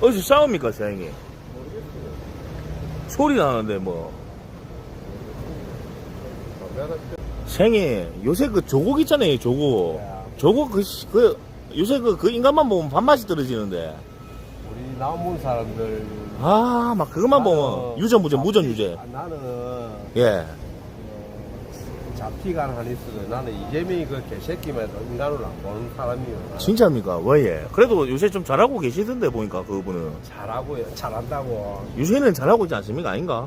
어디서 싸웁니까, 사장님? 소리 나는데, 뭐. 생이 요새 그 조국 있잖아요, 조국. 조국 그, 씨- 그, 요새 그, 그 인간만 보면 밥맛이 떨어지는데. 우리 남은 사람들 아, 막 그것만 보면 나는 유전, 무전, 무전, 유죄. 아, 나는 예. 잡티가 하나 있어도 나는 이재명이 그 개새끼만 해도 인간으로 안 보는 사람이에요. 진짜입니까? 왜 예? 그래도 요새 좀 잘하고 계시던데, 보니까 그분은. 잘하고 잘한다고 요새는 잘하고 있지 않습니까? 아닌가?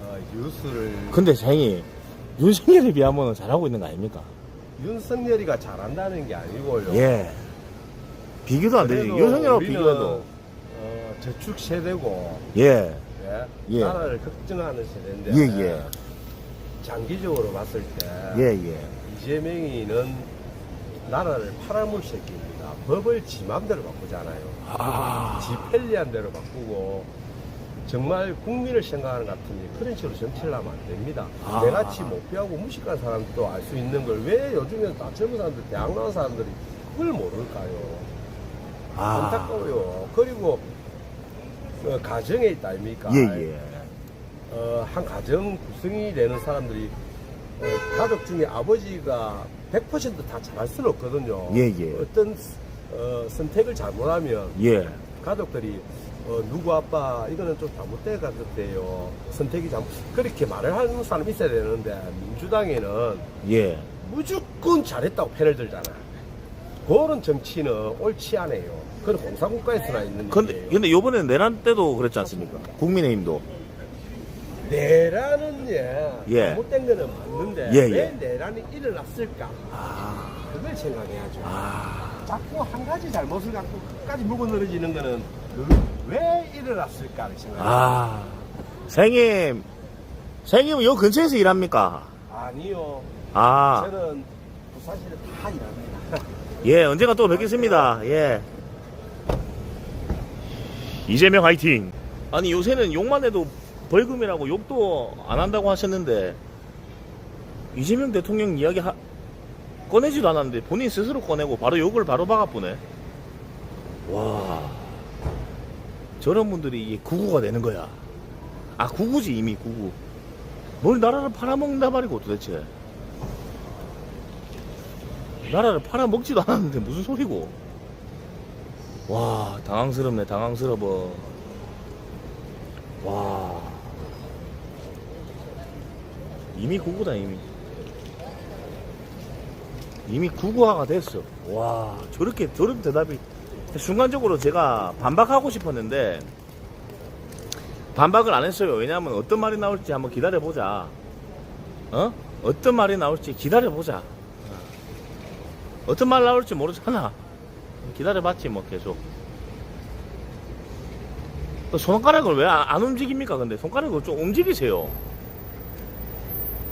어, 뉴스를 근데 생이 윤석열에 비하면 잘하고 있는 거 아닙니까? 윤석열이가 잘한다는 게 아니고요. 예. 비교도 안 되지. 그래도 윤석열하고 우리는, 비교해도. 어, 저축 세대고 예. 예? 예. 나라를 걱정하는 세대인데 예, 예. 장기적으로 봤을 때 예, 예. 이재명이는 나라를 팔아먹을 새끼입니다. 법을 지 맘대로 바꾸잖아요. 아. 지 편리한 대로 바꾸고 정말 국민을 생각하는 것 같으니 그런 식으로 정치를 하면 안 됩니다. 아. 내같이 목표하고 무식한 사람도 알 수 있는 걸 왜 요즘에 다 젊은 사람들, 대학 나온 사람들이 그걸 모를까요? 아. 안타까워요. 그리고 어, 가정에 있다 아닙니까? 예, 예. 어, 한 가정 구성이 되는 사람들이 어, 가족 중에 아버지가 100%다 잘할 수는 없거든요. 예, 예. 어떤 어, 선택을 잘못하면 예. 가족들이 어, 누구 아빠 이거는 좀 잘못된 것 같아요. 선택이 잘못 그렇게 말을 하는 사람이 있어야 되는데 민주당에는 예. 무조건 잘했다고 패를 들잖아. 그런 정치는 옳지 않아요. 그건 공사국가에서나 있는 근데, 일이에요. 근데 요번에 내란 때도 그랬지 않습니까? 국민의힘도. 내란은 예, 예. 잘못된 거는 맞는데 예, 왜 예. 내란이 일어났을까? 아. 그걸 생각해야죠. 아. 자꾸 한 가지 잘못을 갖고 끝까지 물고 늘어지는 거는 그왜 일어났을까를 생각해요. 아. 생님. 생님은 요 근처에서 일합니까? 아니요. 아. 저는 부사실에 다 일합니다. 예, 언젠가 또 뵙겠습니다. 예. 이재명 화이팅! 아니, 요새는 욕만 해도 벌금이라고 욕도 안 한다고 하셨는데, 이재명 대통령 이야기 하, 꺼내지도 않았는데, 본인 스스로 꺼내고 바로 욕을 바로 박아보네. 와. 저런 분들이 이게 구구가 되는 거야. 아, 구구지, 이미 구구. 뭘 나라를 팔아먹는다 말이고, 도대체. 나라를 팔아먹지도 않았는데 무슨 소리고 와 당황스럽네 당황스러워 와 이미 구구다 이미 이미 구구화가 됐어 와 저렇게 저런 대답이 순간적으로 제가 반박하고 싶었는데 반박을 안 했어요 왜냐하면 어떤 말이 나올지 한번 기다려보자 어? 어떤 말이 나올지 기다려보자 어떤 말 나올지 모르잖아. 기다려봤지 뭐 계속. 또 손가락을 왜 안 움직입니까? 근데 손가락을 좀 움직이세요.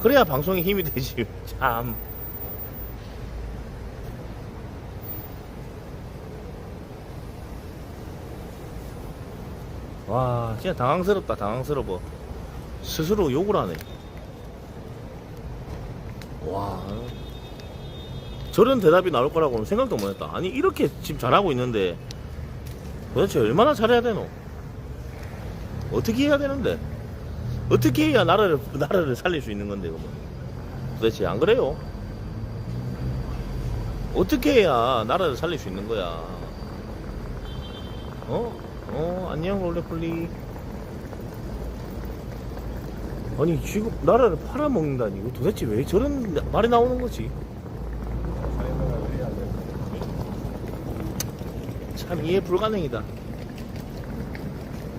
그래야 방송에 힘이 되지. 참. 와, 진짜 당황스럽다, 당황스러워. 스스로 욕을 하네. 와. 저런 대답이 나올 거라고는 생각도 못 했다. 아니, 이렇게 지금 잘하고 있는데, 도대체 얼마나 잘해야 되노? 어떻게 해야 되는데? 어떻게 해야 나라를, 나라를 살릴 수 있는 건데, 그러면? 도대체 안 그래요? 어떻게 해야 나라를 살릴 수 있는 거야? 어? 어, 안녕, 롤레플리. 아니, 지금 나라를 팔아먹는다니, 이거 도대체 왜 저런 말이 나오는 거지? 참 이해 불가능이다.